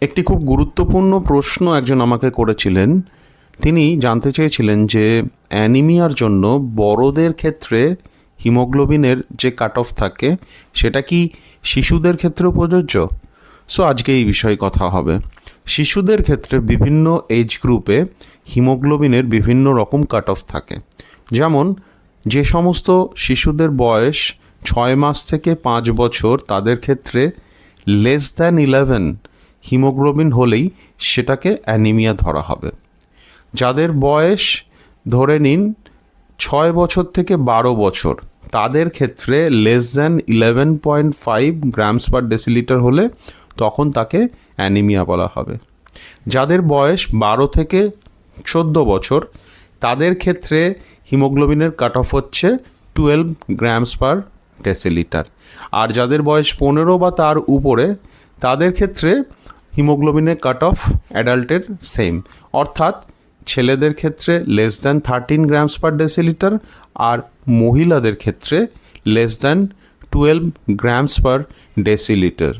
একটি খুব গুরুত্বপূর্ণ প্রশ্ন একজন আমাকে করেছিলেন। তিনি জানতে চেয়েছিলেন যে অ্যানিমিয়ার জন্য বড়দের ক্ষেত্রে হিমোগ্লোবিনের যে কাট অফ থাকে, সেটা কি শিশুদের ক্ষেত্রেও প্রযোজ্য? সো, আজকে এই বিষয়ে কথা হবে। শিশুদের ক্ষেত্রে বিভিন্ন এজ গ্রুপে হিমোগ্লোবিনের বিভিন্ন রকম কাট অফ থাকে। যেমন, যে সমস্ত শিশুদের বয়স ছয় মাস থেকে পাঁচ বছর, তাদের ক্ষেত্রে লেস দ্যান ইলেভেন হিমোগ্লোবিন হলেই সেটাকে অ্যানিমিয়া ধরা হবে। যাদের বয়স ধরে নিন ছয় বছর থেকে বারো বছর, তাদের ক্ষেত্রে less than eleven point five grams per decilitre হলে তখন তাকে অ্যানিমিয়া বলা হবে। যাদের বয়স বারো থেকে চোদ্দ বছর, তাদের ক্ষেত্রে হিমোগ্লোবিনের কাট অফ হচ্ছে টুয়েলভ গ্রামস পার ডেসিলিটার আর যাদের বয়স পনেরো বা তার উপরে, তাদের ক্ষেত্রে হিমোগ্লোবিনের কাট অফ অ্যাডাল্টের সেম অর্থাৎ ছেলেদের ক্ষেত্রে less than thirteen grams per decilitre আর মহিলাদের ক্ষেত্রে less than twelve grams per decilitre